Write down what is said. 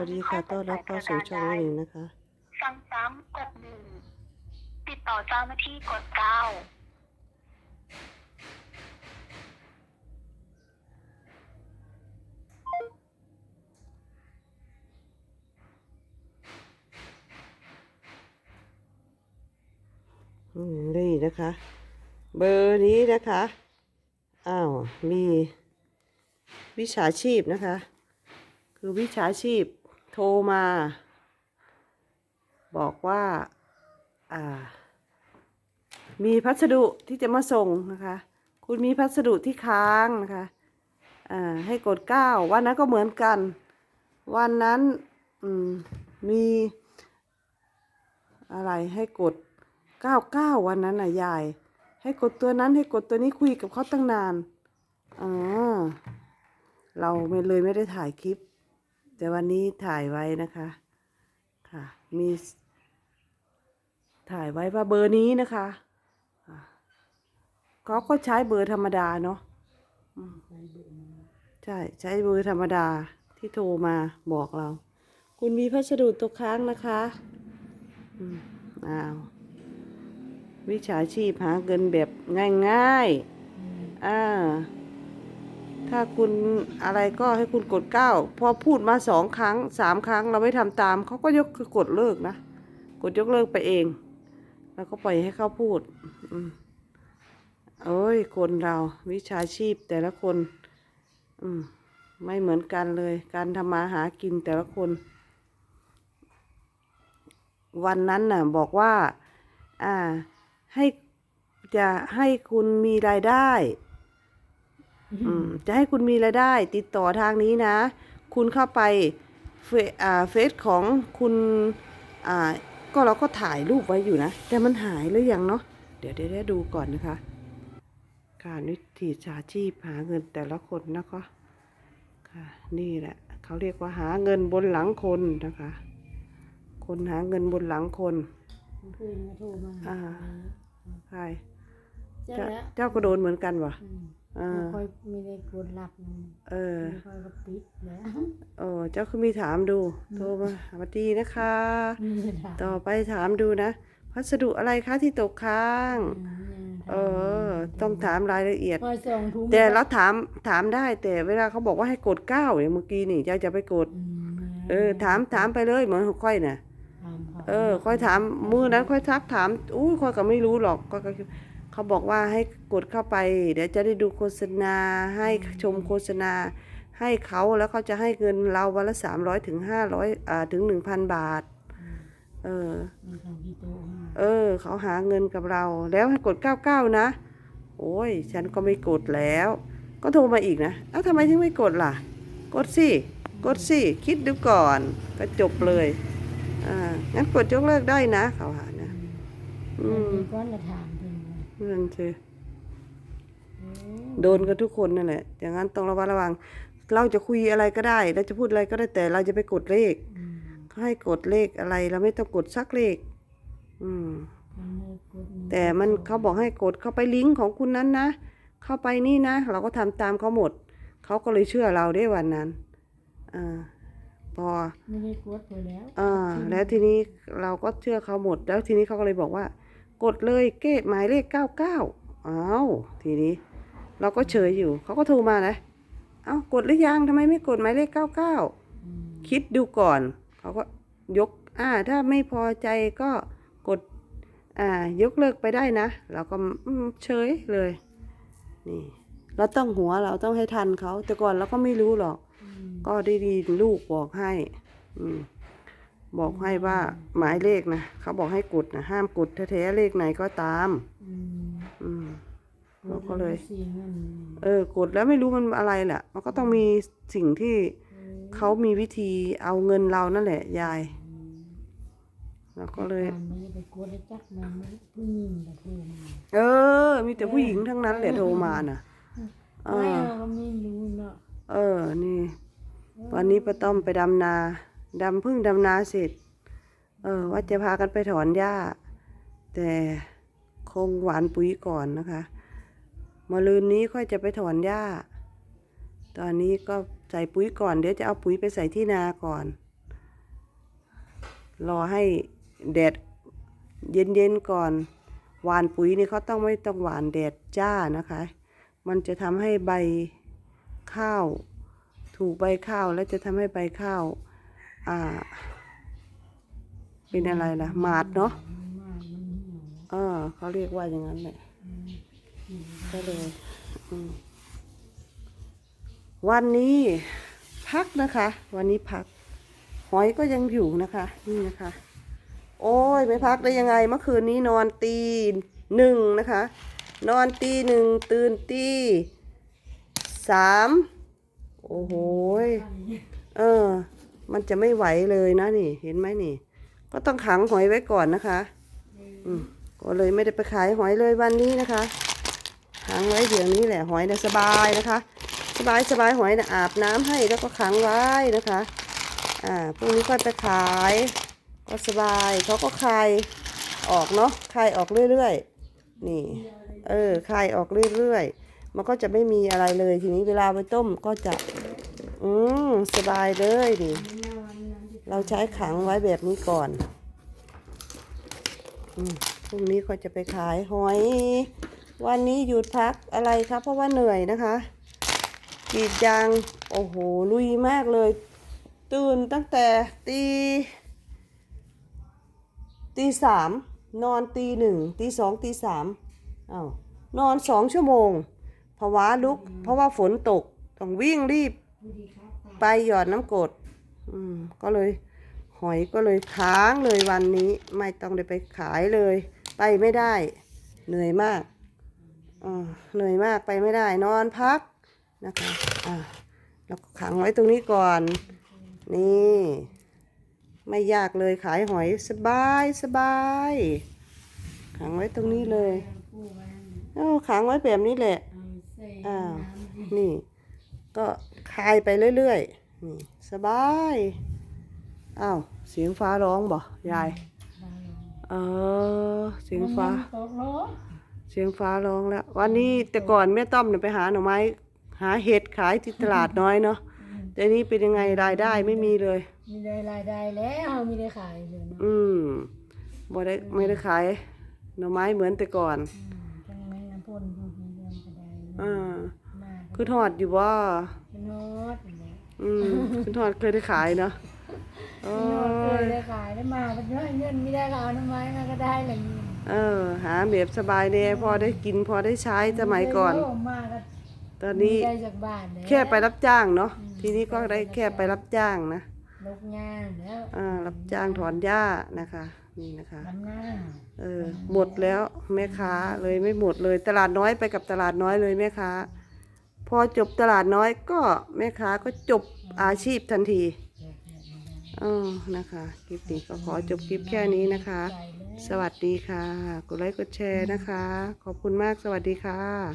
วัสดีค่ะต้อนรับเข้าสู่ช่องหนึ่งนะคะฟังซ้ำกดหนึ่งติดต่อเจ้าหน้าที่กดเก้าอืมนี่นะคะ เบอร์นี้นะคะอ้าวมีวิชาชีพนะคะ คือวิชาชีพ โทรมา บอกว่าอ่า มีพัสดุที่จะมาส่งนะคะ คุณมีพัสดุที่ค้างนะคะอ่าให้กดเก้าวันนั้นก็เหมือนกัน วันนั้นอืมมีอะไรให้กดเก้าเก้าวันนั้นน่ะยาย ให้กดตัวนั้นให้กดตัวนี้คุยกับเขาตั้งนานอ๋อเราไม่เลยไม่ได้ถ่ายคลิป แต่วันนี้ถ่ายไว้นะคะค่ะมีถ่ายไว้ว่าเบอร์นี้นะคะอะเขาก็ใช้เบอร์ธรรมดาเนาะใช่ใช้เบอร์ธรรมดาที่โทรมาบอกเรา คุณมีพัสดุตกค้างนะคะอ้าววิชาชีพหาเงินแบบง่ายๆอ่า ถ้าคุณอะไรก็ให้คุณกดเก้าพอพูดมาสองครั้งสามครั้งเราไม่ทำตามเขาก็ยกคือกดเลิกนะกดยกเลิกไปเอง แล้วก็ปล่อยให้เขาพูดอเอ้ยคนเราวิชาชีพแต่ละคน อืมไม่เหมือนกันเลย การทำมาหากินแต่ละคน วันนั้นน่ะบอกว่า อ่าให้จะให้คุณมีรายได้ จะให้คุณมีรายได้ติดต่อทางนี้นะ คุณเข้าไปเฟอ่าเฟซของคุณอ่าก็เราก็ถ่ายรูปไว้อยู่นะ แต่มันหายหรือยังเนาะเดี๋ยวเดี๋ยวเดี๋ยวดูก่อนนะคะ การวิธีชาชีพหาเงินแต่ละคนนะคะค่ะนี่แหละเขาเรียกว่าหาเงินบนหลังคนนะคะ คนหาเงินบนหลังคนคืนมาโทรมาอ่าใช่เจ้าเจ้าแล้วเจ้าก็โดนเหมือนกันวะ อืมอ่า ค่อยมีในกดหลับมันเออ ไม่ค่อยก็ปิดแล้วเออเจ้าคือมีถามดู โทรมาสวัสดีนะคะมีจะถามต่อไปถามดูนะ พัสดุอะไรคะที่ตกค้าง เออ ต้องถามรายละเอียด คอยส่งถุงแต่เราถามถามได้แต่เวลาเขาบอกว่าให้กดเก้าอย่างเมื่อกี้นี่เจ้าจะไปกด อืมเออ ถามถามไปเลยเหมือนค่อยน่ะ ถามขาเออ ค่อยถามมือนั้นค่อยทักถาม อุ้ยค่อยก็ไม่รู้หรอกก็ก็ เขาบอกว่าให้กดเข้าไป เดี๋ยวจะได้ดูโฆษณา ให้ชมโฆษณา ให้เขาแล้วเขาจะให้เงินเราวันละสามร้อยถึงห้าร้อยอ่าถึงหนึ่งพันบาท เออมันทำที่โต๊ะให้เออ เขาหาเงินกับเรา แล้วให้กดเก้าเก้านะ โอ้ย ฉันก็ไม่กดแล้ว ก็โทรมาอีกนะเอ้าทำไมถึงไม่กดล่ะ กดสิ กดสิ คิดดูก่อน ก็จบเลย อ่า งั้นกดยกเลิกได้นะ เขาหานะ อืมมีก้อนละถาม เพิ่นว่านั่นสิโอ้โดนกันทุกคนนั่นแหละ อย่างนั้นต้องระมัดระวัง เราจะคุยอะไรก็ได้ เราจะพูดอะไรก็ได้แต่เราจะไปกดเลขอืมเขาให้กดเลขอะไร เราไม่ต้องกดสักเลข อืมมันเลยกดแต่มันเขาบอกให้กดเข้าไปลิงก์ของคุณนั้นนะ เข้าไปนี่นะ เราก็ทำตามเขาหมด เขาก็เลยเชื่อเราได้วันนั้น อ่า พอไม่ได้กดไปแล้ว อ่า แล้วทีนี้เราก็เชื่อเขาหมด แล้วทีนี้เขาก็เลยบอกว่า กดเลยเกตหมายเลขเก้าเก้าอ้าวทีนี้ เราก็เฉยอยู่เขาก็โทรมานะเอ้ากดหรือยังทำไมไม่กดหมายเลขเก้าเก้าอืมคิดดูก่อน เขาก็ยกอ่าถ้าไม่พอใจก็กดอ่ายกเลิกไปได้นะ เราก็อืมเฉยเลย นี่ เราต้องหัวเราต้องให้ทันเขา แต่ก่อนเราก็ไม่รู้หรอกอืมก็ได้ดีลูกบอกให้ อืม บอกให้ว่าหมายเลขนะเขาบอกให้กดนะห้ามกดแท้ๆเลขไหนก็ตาม อืมอืมเราก็เลยเสียเงินเออกดแล้วไม่รู้มันอะไรแหละ มันก็ต้องมีสิ่งที่เขามีวิธีเอาเงินเรานั่นแหละ ยายเราก็เลยตามไม่ได้ไปกดได้จักมันผู้หญิงแต่โทรมาเออ มีแต่ผู้หญิงทั้งนั้นแหละโทรมาน่ะเอไม่อเราก็ไม่รู้เนาะเออ นี่ วันนี้ป้าต้อมไปดำนา ดำพึ่งดำนาเสร็จ เออว่าจะพากันไปถอนหญ้า แต่คงหวานปุ๋ยก่อนนะคะมะลืนนี้ค่อยจะไปถอนหญ้า ตอนนี้ก็ใส่ปุ๋ยก่อน เดี๋ยวจะเอาปุ๋ยไปใส่ที่นาก่อน รอให้แดดเย็นๆก่อน หวานปุ๋ยนี่เขาต้องไม่ต้องหวานแดดจ้านะคะ มันจะทำให้ใบข้าว ถูกใบข้าวแล้วจะทำให้ใบข้าว อ่า เป็นอะไรล่ะหมาดเนาะมันมากมันเหี่ยวเออเขาเรียกว่าอย่างนั้นแหละก็เลยอืมวันนี้พักนะคะ วันนี้พัก หอยก็ยังอยู่นะคะ นี่นะคะ โอ้ยไม่พักได้ยังไง เมื่อคืนนี้นอนตีหนึ่งนะคะ นอนตีหนึ่งตื่นตีสามโอ้โหยเออ มันจะไม่ไหวเลยนะนี่ เห็นไหมนี่ ก็ต้องขังหอยไว้ก่อนนะคะ อืมก็เลยไม่ได้ไปขายหอยเลยวันนี้นะคะขังไว้เดี๋ยวนี้แหละหอยนะสบายนะคะ สบายสบายหอยนะอาบน้ำให้แล้วก็ขังไว้นะคะ อ่าพรุ่งนี้ก็ไปขาย ก็สบายเขาก็คายออกเนาะคายออกเรื่อยๆ นี่ เออคายออกเรื่อยๆ มันก็จะไม่มีอะไรเลยทีนี้เวลาไปต้มก็จะ อืมสบายเลยนี่เราใช้ขังไว้แบบนี้ก่อน อืมพรุ่งนี้เขาจะไปขายหอย วันนี้หยุดพักอะไรครับ เพราะว่าเหนื่อยนะคะกรีดยาง โอ้โห ลุยมากเลย ตื่นตั้งแต่ตีตีสามนอนตีหนึ่งตีสองตีสามอ้าวนอนสองชั่วโมงภาวะลุก เพราะว่าฝนตก ต้องวิ่งรีบ ไปหยอดน้ำกรดอืมก็เลยหอยก็เลยค้างเลยวันนี้ ไม่ต้องได้ไปขายเลย ไปไม่ได้ เหนื่อยมากอ่าเหนื่อยมากไปไม่ได้นอนพักนะคะอ่าแล้วก็ขังไว้ตรงนี้ก่อน นี่ ไม่ยากเลยขายหอยสบายสบาย ขังไว้ตรงนี้เลยเอ้าขังไว้แบบนี้แหละอ้าวนี่ ก็คายไปเรื่อยๆนี่สบายอ้าวเสียงฟ้าร้องบ่ยายเออเสียงฟ้าตกล้อเสียงฟ้าร้องแล้ว วันนี้แต่ก่อนแม่ต้อมเนี่ยไปหาหน่อไม้ หาเห็ดขายที่ตลาดน้อยเนาะแต่นี้เป็นยังไงรายได้ไม่มีเลย มีได้รายได้แล้วมีได้ขายเลยเนาะอืมบ่ได้ไม่ได้ขายหน่อไม้เหมือนแต่ก่อนอืมจังแม่น้ำพ่นพูดมีเรื่องก็ได้อ่ามาก คือทอดอยู่ว่าเป็นโนดอย่างเงี้ยอืมคือทอดเคยได้ขายเนาะโอ้เคยยได้ขายได้มาเป็นเงินเงินไม่ได้ก็เอาน้ำไม้มาก็ได้อะไรอย่างนี้เออ หาแบบสบายแน่พอได้กินพอได้ใช้สมัยก่อนโมาก็ตอนนี้ได้จากบ้านล้วแค่ไปรับจ้างเนาะทีนี้ก็ได้แค่ไปรับจ้างนะลกงานแล้วอ่ารับจ้างถอนหญ้านะคะ นี่นะคะทำหน้าเออหมดแล้วแม่ค้าเลยไม่หมดเลย ตลาดน้อยไปกับตลาดน้อยเลยแม่ค้าพ อจบตลาดน้อยก็แม่ค้าก็จบอาชีพทันทีอ๋อนะคะคลิปนี้ก็ขอจบคลิปแค่นี้นะคะ สวัสดีค่ะ กดไลค์กดแชร์นะคะ ขอบคุณมากสวัสดีค่ะ